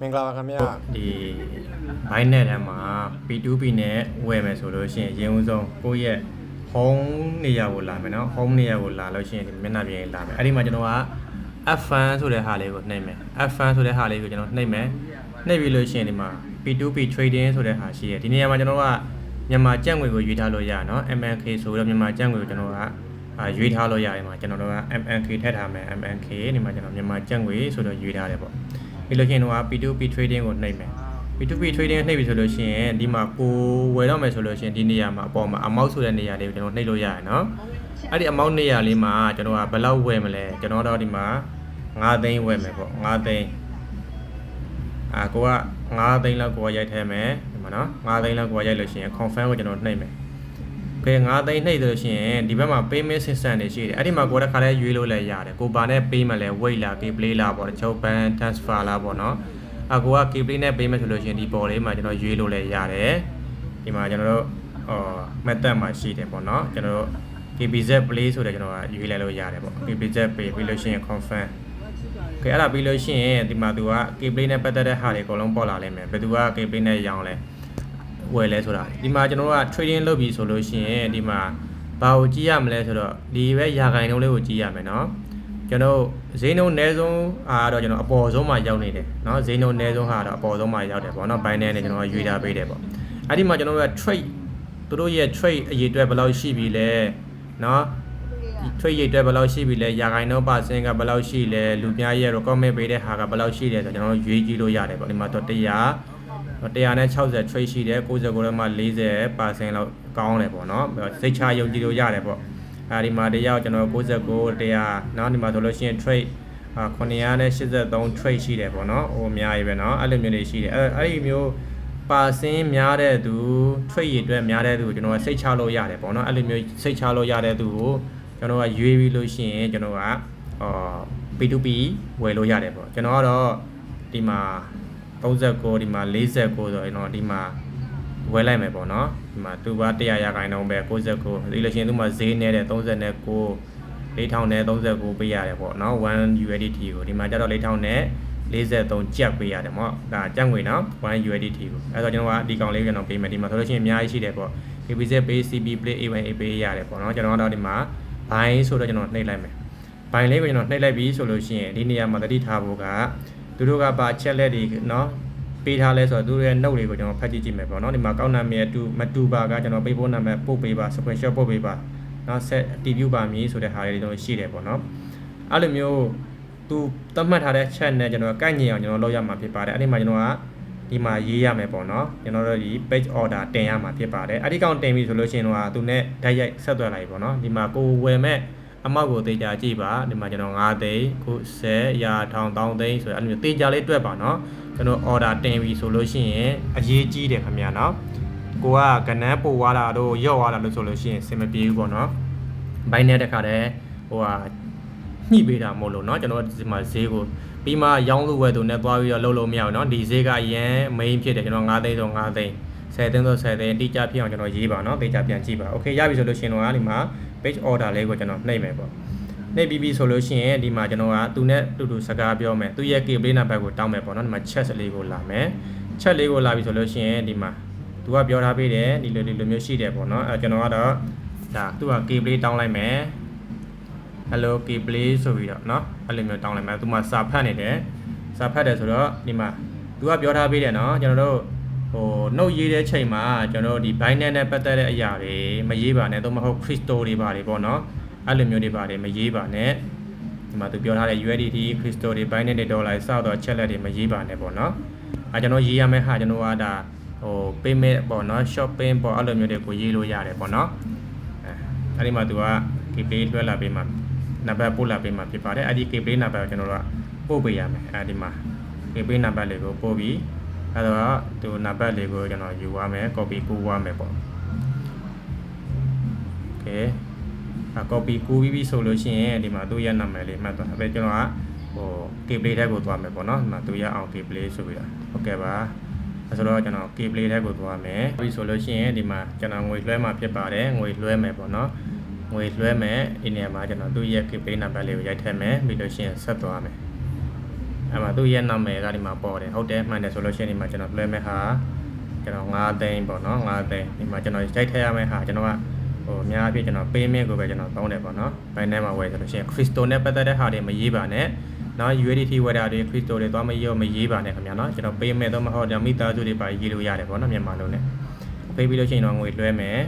မင်္ဂလာပါခင်ဗျာ ဒီ Binance ထဲမှာ P2P နဲ့ဝယ်မယ်ဆိုလို့ရှိရင်အရင်ဦးဆုံးကိုယ့်ရဲ့ home နေရာကိုလာမယ်เนาะ home နေရာကိုလာလို့ရှိရင်ဒီမျက်နှာပြင်လာမယ်အဲ့ဒီမှာကျွန်တော်က F1 ဆိုတဲ့ဟာလေးကိုနှိပ်မယ် F1 ဆိုတဲ့ဟာလေးကိုကျွန်တော်နှိပ်မယ်နှိပ်ပြီးလို့ရှိရင်ဒီမှာ P2P trading ဆိုတဲ့ဟာရှိတယ်ဒီနေရာမှာကျွန်တော်ကမြန်မာကျပ်ငွေကိုရွေးထားလို့ရเนาะ MNK ဆိုတော့မြန်မာကျပ်ငွေကိုကျွန်တော်ကအာရွေးထားလို့ရတယ်မှာကျွန်တော်တို့က MNK ထည့်ထားမယ် MNK ဒီမှာကျွန်တော်မြန်မာကျပ်ငွေဆိုတော့ရွေးထားတယ်ပေါ့ ပြီးလို့ရှိရင်တော့ P2P trading ကိုနှိပ်မယ် P2P trading နှိပ်ပြီဆိုလို့ရှိရင်ဒီမှာကိုဝယ်တော့မယ်ဆိုလို့ရှိရင်ဒီနေရာမှာအပေါ်မှာ amount ဆိုတဲ့နေရာလေးကိုကျွန်တော်နှိပ်လို့ရတယ်နော်အဲ့ဒီ amount နေရာလေးမှာကျွန်တော်ကဘယ်လောက်ဝယ်မလဲကျွန်တော်တော့ဒီမှာ9သိန်းဝယ်မယ်ပေါ့9သိန်းအာကိုက9သိန်းလောက်ကိုကရိုက်ထဲမယ်ဒီမှာနော်9သိန်းလောက်ကိုကရိုက်လို့ရှိရင် confirm ကိုကျွန်တော်နှိပ်မယ် ကဲ9သိန်းနှိပ်လို့ရှိရင်ဒီဘက်မှာ payment system တွေရှိတယ်အဲ့ဒီမှာကိုတစ်ခါလဲရွေးလို့လည်းရတယ်ကိုဘာနဲ့ pay မလဲ wait လား pay play လားပေါ့တချို့ bank transfer လားပေါ့နော်အကိုက key play နဲ့ pay မယ်ဆိုလို့ရှိရင်ဒီပေါ်လေးမှာကျွန်တော်ရွေးလို့လည်းရတယ်ဒီမှာကျွန်တော်တို့အော် method မှာရှိတယ်ပေါ့နော်ကျွန်တော်တို့ KBZ play ဆိုတဲ့ကျွန်တော်ကရွေးလိုက်လို့ရတယ်ပေါ့ KBZ pay ပြီးလို့ရှိရင် confirm ကဲအဲ့ဒါပြီးလို့ရှိရင်ဒီမှာသူက key play နဲ့ပတ်သက်တဲ့ဟာတွေအကုန်လုံးပေါ်လာလိမ့်မယ်ဘယ်သူက key play နဲ့ရောင်းလဲ ဝယ်လဲဆိုတာဒီမှာကျွန်တော်တို့က trading လုပ်ပြီဆိုလို့ရှိရင်ဒီမှာဘာကိုကြည့်ရမလဲဆိုတော့ဒီပဲရာဂိုင်နှုန်းလေးကိုကြည့်ရမယ်နော်ကျွန်တော်ဈေးနှုန်းအနည်းဆုံးအားတော့ကျွန်တော်အပေါ်ဆုံးမှာရောက်နေတယ်เนาะဈေးနှုန်းအနည်းဆုံးဟာတော့အပေါ်ဆုံးမှာရောက်တယ်ပေါ့เนาะ Binance နဲ့ကျွန်တော်ကရွေးထားပေးတယ်ပေါ့အဲ့ဒီမှာကျွန်တော်တို့က trade သူတို့ရဲ့ trade အရေးအတွက်ဘယ်လောက်ရှိပြီလဲเนาะ trade ရေးအတွက်ဘယ်လောက်ရှိပြီလဲရာဂိုင်နှုန်းပါစင်ကဘယ်လောက်ရှိလဲလူပြားရဲ့ recommend ပေးတဲ့ဟာကဘယ်လောက်ရှိလဲဆိုတော့ကျွန်တော်တို့ရွေးကြည့်လို့ရတယ်ပေါ့ဒီမှာတော့100 160 trade ရှိတယ်69လောက်မှ40%လောက်ကောင်းတယ်ပေါ့နော်စိတ်ချယုံကြည်လို့ရတယ်ပေါ့အဲဒီမှာတယောက်ကျွန်တော်69 100နောက်ဒီမှာဆိုလို့ရှိရင် trade 983 trade ရှိတယ်ပေါ့နော်ဟိုအများကြီးပဲနော်အဲ့လိုမျိုးတွေရှိတယ်အဲ့အဲ့ဒီမျိုးပါစင်းများတဲ့သူ trade ရည်အတွက်များတဲ့သူကျွန်တော်ကစိတ်ချလို့ရတယ်ပေါ့နော်အဲ့လိုမျိုးစိတ်ချလို့ရတဲ့သူကိုကျွန်တော်ကရွေးပြီးလို့ရှိရင်ကျွန်တော်ကအော် B2B ဝယ်လို့ရတယ်ပေါ့ကျွန်တော်ကတော့ဒီမှာ 39ဒီမှာ49ဆိုတော့ကျွန်တော်ဒီမှာဝယ်လိုက်မယ်ပေါ့နော်ဒီမှာသူက100ရာခိုင်နှုန်းပဲ69ဒီလို့ရှိရင်သူမှဈေးနေတဲ့39 4000နဲ့39ပေးရတယ်ပေါ့နော်1 USDT ကိုဒီမှာကျတော့4000နဲ့43ကျပ်ပေးရတယ်ပေါ့ဒါကျပ်ငွေနော်1 USDT ကိုအဲဆိုကျွန်တော်ကဒီကောင်လေးကိုကျွန်တော်ပေးမယ်ဒီမှာဆိုလို့ရှိရင်အများကြီးရှိတယ်ပေါ့ KBZ Pay CB Play A1A Pay ရတယ်ပေါ့နော်ကျွန်တော်ကတော့ဒီမှာ buy ဆိုတော့ကျွန်တော်နှိပ်လိုက်မယ် buy လေးကိုကျွန်တော်နှိပ်လိုက်ပြီဆိုလို့ရှိရင်ဒီနေရာမှာတတိထားဖို့က သူတို့ကပါချက်လက်တွေနော်ပေးထားလဲဆိုတော့သူတို့ရဲ့ note တွေကိုကျွန်တော်ဖတ်ကြည့်ကြည့်မယ်ပေါ့နော်ဒီမှာကောက်နာမည်တူမတူပါကကျွန်တော်ပေးဖို့နာမည်ပို့ပေးပါ screenshot ပို့ပေးပါနော် set တည်ပြုပါမည်ဆိုတဲ့ဟာတွေတော့ရှိတယ်ပေါ့နော်အဲ့လိုမျိုးသူသတ်မှတ်ထားတဲ့ chat နဲ့ကျွန်တော်ကိုက်ညင်အောင်ကျွန်တော်လုပ်ရမှာဖြစ်ပါတယ်အဲ့ဒီမှာကျွန်တော်ကဒီမှာရေးရမယ်ပေါ့နော်ကျွန်တော်တို့ဒီ page order တင်ရမှာဖြစ်ပါတယ်အဲ့ဒီကောင်တင်ပြီဆိုလို့ရှိရင်တော့သူနဲ့ဓာတ်ရိုက်ဆက်သွယ်လိုက်ပေါ့နော်ဒီမှာကိုဝယ်မဲ့ အမောက်ကိုတေချာကြည့်ပါဒီမှာကျွန်တော်9သိန်းခု10ရာထောင်တောင်းသိန်းဆိုတော့အဲ့လိုမျိုးတေချာလေးတွက်ပါနော်ကျွန်တော် order တင်ပြီဆိုလို့ရှိရင်အရေးကြီးတယ်ခင်ဗျာနော်ကိုကကနန်းပို့သွားတာတို့ရော့သွားတာလို့ဆိုလို့ရှိရင်စင်မပြေဘူးပေါ့နော်ဘိုင်းနဲ့တခါတည်းဟိုဟာညှိပေးတာမဟုတ်လို့เนาะကျွန်တော်ဒီမှာဈေးကိုပြီးမှရောင်းလို့ဝယ်သူနဲ့သွားပြီးတော့လှုပ်လို့မရဘူးเนาะဒီဈေးကရန် main ဖြစ်တယ်ကျွန်တော်9သိန်းဆို9သိန်း 10သိန်းဆို10သိန်းအတိအကျဖြစ်အောင်ကျွန်တော်ရေးပါเนาะတေချာပြန်ကြည့်ပါโอเคရပြီဆိုလို့ရှိရင်တော့ဒီမှာ page order လေးကိုကျွန်တော်နှိပ်မယ်ပေါ့နှိပ်ပြီးပြီဆိုလို့ရှိရင်ဒီမှာကျွန်တော်ကသူနဲ့တူတူစကားပြောမယ်သူရဲ့ key play number ကိုတောင်းမယ်ပေါ့เนาะဒီမှာ chat လေးကိုလာမယ် chat လေးကိုလာပြီဆိုလို့ရှိရင်ဒီမှာသူကပြောထားပေးတယ်ဒီလိုဒီလိုမျိုးရှိတယ်ပေါ့เนาะအဲကျွန်တော်ကတော့ဒါသူက key play တောင်းလိုက်မယ် hello key play ဆိုပြီးတော့เนาะအဲ့လိုမျိုးတောင်းလိုက်မယ်သူမှစာဖတ်နေတယ်စာဖတ်တယ်ဆိုတော့ဒီမှာသူကပြောထားပေးတယ်เนาะကျွန်တော်တို့ ဟိုနှုတ်ရေးတဲ့ချိန်မှာကျွန်တော်တို့ဒီ Binance နဲ့ပတ်သက်တဲ့အရာတွေမရေးပါနဲ့သို့မဟုတ် Crypto တွေပါတယ်ပေါ့နော်အဲ့လိုမျိုးတွေပါတယ်မရေးပါနဲ့ဒီမှာသူပြောထားတဲ့ USDT Crypto တွေ Binance တွေ Dollar စသော Chatlet တွေမရေးပါနဲ့ပေါ့နော်အဲကျွန်တော်ရေးရမယ့်ဟာကျွန်တော်ကဒါဟို payment ပေါ့နော် shopping ပေါ့အဲ့လိုမျိုးတွေကိုရေးလို့ရတယ်ပေါ့နော်အဲအဲ့ဒီမှာသူက KPay လွှဲလာပေးမှာနံပါတ်ပို့လာပေးမှာဖြစ်ပါတယ်အဲ့ဒီ KPay နံပါတ်ကိုကျွန်တော်တို့ကပို့ပေးရမယ်အဲ့ဒီမှာ KPay နံပါတ်လေးကိုပို့ပြီး အဲ့တော့သူနံပါတ်လေးကိုကျွန်တော်ယူရမယ် copy ကူးရမယ်ပေါ့ okay အ copy ကူးပြီးပြီဆိုလို့ရှိရင်ဒီမှာသူ့ရဲ့နာမည်လေးမှတ်သွားတယ်ကျွန်တော်ကဟို keyplay ထဲကိုသွားမယ်ပေါ့နော်ဒီမှာသူရဲ့အောင် keyplay ဆိုပြီးတော့ဟုတ်ကဲ့ပါအဲဆိုတော့ကျွန်တော် keyplay ထဲကိုသွားမယ်ပြီးဆိုလို့ရှိရင်ဒီမှာကျွန်တော်ငွေလွှဲမှာဖြစ်ပါတယ်ငွေလွှဲမယ်ပေါ့နော်ငွေလွှဲမယ်ဒီနေရာမှာကျွန်တော်သူ့ရဲ့ keyplay နံပါတ်လေးကိုရိုက်ထည့်မယ်ပြီးလို့ရှိရင်ဆက်သွားမယ် အဲ အဲ့မှာသူ့ရဲ့နာမည်ကဒီမှာပေါ်တယ်ဟုတ်တယ်မှန်တယ်ဆိုလို့ရှိရင်ဒီမှာကျွန်တော်လွှဲမဲ့ဟာကျွန်တော်9သိန်းပေါ့နော်9သိန်းဒီမှာကျွန်တော်ရိုက်ထည့်ရမယ့်ဟာကျွန်တော်ကဟိုအများအပြည့်ကျွန်တော် payment ကိုပဲကျွန်တော်သုံးတယ်ပေါ့နော်ဘယ်နဲ့မှာဝယ်ဆိုလို့ရှိရင် Cristo နဲ့ပတ်သက်တဲ့ဟာတွေမရေးပါနဲ့နော် USDT ဝယ်တာတွေ Cristo တွေသွားမရောမရေးပါနဲ့ခင်ဗျာနော်ကျွန်တော် payment တော့မဟုတ်တော့မိသားစုတွေပါရေးလို့ရတယ်ပေါ့နော်မြန်မာလုံးနဲ့ပေးပြီးလို့ရှိရင်တော့ငွေလွှဲမယ်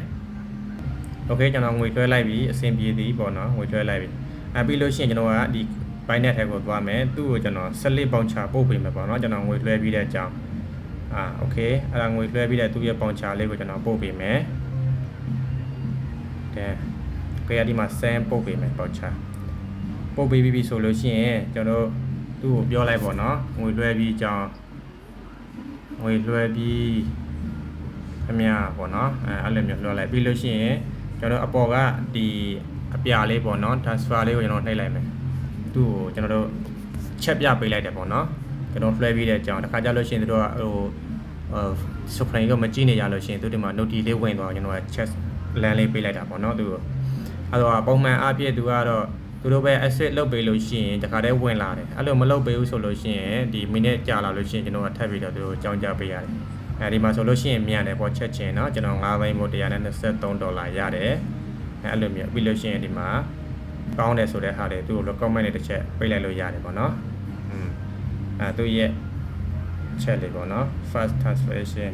โอเคကျွန်တော်ငွေလွှဲလိုက်ပြီအဆင်ပြေသည်ပေါ့နော်ငွေလွှဲလိုက်ပြီအဲပြီးလို့ရှိရင်ကျွန်တော်ကဒီ ဘိုင်းနက်ထဲကိုသွားမယ်သူ့ကိုကျွန်တော် slip voucher ပို့ပေးမယ်ပေါ့နော်ကျွန်တော်ငွေလွှဲပြီးတဲ့အကြောင်းအာ okay အဲ့ဒါငွေလွှဲပြီးတဲ့သူ့ရဲ့ voucher လေးကိုကျွန်တော်ပို့ပေးမယ်တဲ့ကြရဒီမှာ send ပို့ပေးမယ် voucher ပို့ပေးပြီးဆိုလို့ရှိရင်ကျွန်တော်သူ့ကိုပြောလိုက်ပေါ့နော်ငွေလွှဲပြီးအကြောင်းငွေလွှဲပြီးခမရပေါ့နော်အဲအဲ့လိုမျိုးလွှဲလိုက်ပြီးလို့ရှိရင်ကျွန်တော်အပေါ်ကဒီအပြာလေးပေါ့နော် transfer လေးကိုကျွန်တော်နှိပ်လိုက်မယ် သူ့ကိုကျွန်တော်တို့ချက်ပြပေးလိုက်တယ်ပေါ့နော်ကျွန်တော် flag ပြီးတဲ့အကြောင်းတစ်ခါကြလို့ရှိရင်တို့ကဟိုဟို screen ကိုမကြည့်နေရလို့ရှိရင်သူဒီမှာ note လေးဝင်သွားကျွန်တော်က check လမ်းလေးပေးလိုက်တာပေါ့နော်သူကိုအဲ့တော့ပုံမှန်အပြည့်သူကတော့သူတို့ပဲ asset လုပ်ပေးလို့ရှိရင်တခါတည်းဝင်လာတယ်အဲ့လိုမလုပ်ပေးဘူးဆိုလို့ရှိရင်ဒီ minute ကြာလာလို့ရှိရင်ကျွန်တော်ကထပ်ပြီးတော့သူတို့ကြောင်းကြပေးရတယ်အဲဒီမှာဆိုလို့ရှိရင်မြန်တယ်ပေါ့ချက်ချင်းเนาะကျွန်တော်9ဘိန်းမို့123ဒေါ်လာရတယ်အဲအဲ့လိုမျိုးပြီးလို့ရှိရင်ဒီမှာ ကောင်းတယ်ဆိုတဲ့ဟာတွေသူ့ကို comment နဲ့တစ်ချက်ပေးလိုက်လို့ရတယ်ပေါ့နော်။อืมအဲသူ့ရဲ့ချက်လေးပေါ့နော် first translation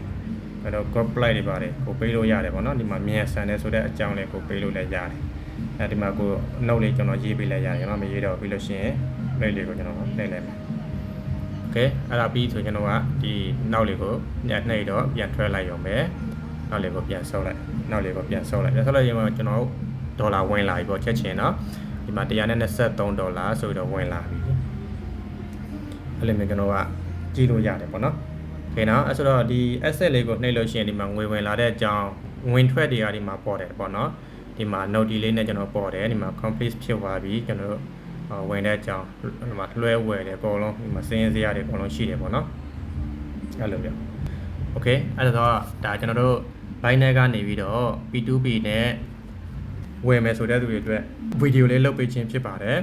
အဲ့တော့ group play တွေပါတယ်ကိုပေးလို့ရတယ်ပေါ့နော်ဒီမှာမြန်ဆန်တယ်ဆိုတဲ့အကြောင်းလေးကိုပေးလို့လည်းရတယ်။အဲဒီမှာကို note လေးကျွန်တော်ရေးပေးလိုက်ရတယ်ကျွန်တော်မရေးတော့ပြီးလို့ရှိရင် play လေးကိုကျွန်တော်နှိပ်လိုက်မယ်။ Okay အဲ့ဒါပြီးဆိုကျွန်တော်ကဒီနောက်လေးကိုညနှိပ်တော့ပြန်ထွက်လိုက်ရုံပဲ။နောက်လေးကိုပြန်ဆုပ်လိုက်။နောက်လေးကိုပြန်ဆုပ်လိုက်။ဆုပ်လိုက်ရင်ကျွန်တော် ဒေါ်လာဝင်လာပြီပေါ့ချက်ချင်းเนาะ ဒီမှာ123ဒေါ်လာဆိုပြီးတော့ဝင်လာပြီအဲ့လိုမျိုးကျွန်တော်ကကြည့်လို့ရတယ်ပေါ့နော်โอเคနော်အဲ့ဆိုတော့ဒီ asset လေးကိုနှိပ်လို့ရှိရင်ဒီမှာငွေဝင်လာတဲ့အကြောင်းဝင်ထွက်တွေကဒီမှာပေါ်တယ်ပေါ့နော်ဒီမှာ note ဒီလေးနဲ့ကျွန်တော်ပေါ်တယ်ဒီမှာ complete ဖြစ်သွားပြီကျွန်တော်တို့ဝင်တဲ့အကြောင်းဒီမှာလွှဲဝယ်တယ်အကုန်လုံးဒီမှာစင်းစရာတွေအကုန်လုံးရှိတယ်ပေါ့နော်အဲ့လိုမျိုးโอเคအဲ့တော့ဒါကျွန်တော်တို့ Binance ကနေပြီးတော့ P2P နဲ့ ဝယ်မယ်ဆိုတဲ့သူတွေအတွက်ဗီဒီယိုလေးလုပ်ပေးခြင်းဖြစ်ပါတယ်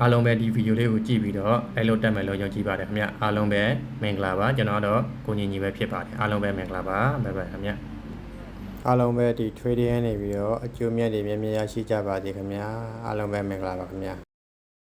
အားလုံးပဲဒီဗီဒီယိုလေးကိုကြည့်ပြီးတော့အဲ့လိုတက်မယ်လို့ယုံကြည်ပါတယ်ခင်ဗျအားလုံးပဲမင်္ဂလာပါကျွန်တော်တော့ကိုညီညီပဲဖြစ်ပါတယ်အားလုံးပဲမင်္ဂလာပါဘိုင်ဘိုင်ခင်ဗျအားလုံးပဲဒီ trading နေပြီးတော့အကျိုးမြတ်တွေမြတ်မြတ်ရရှိကြပါစေခင်ဗျအားလုံးပဲမင်္ဂလာပါခင်ဗျ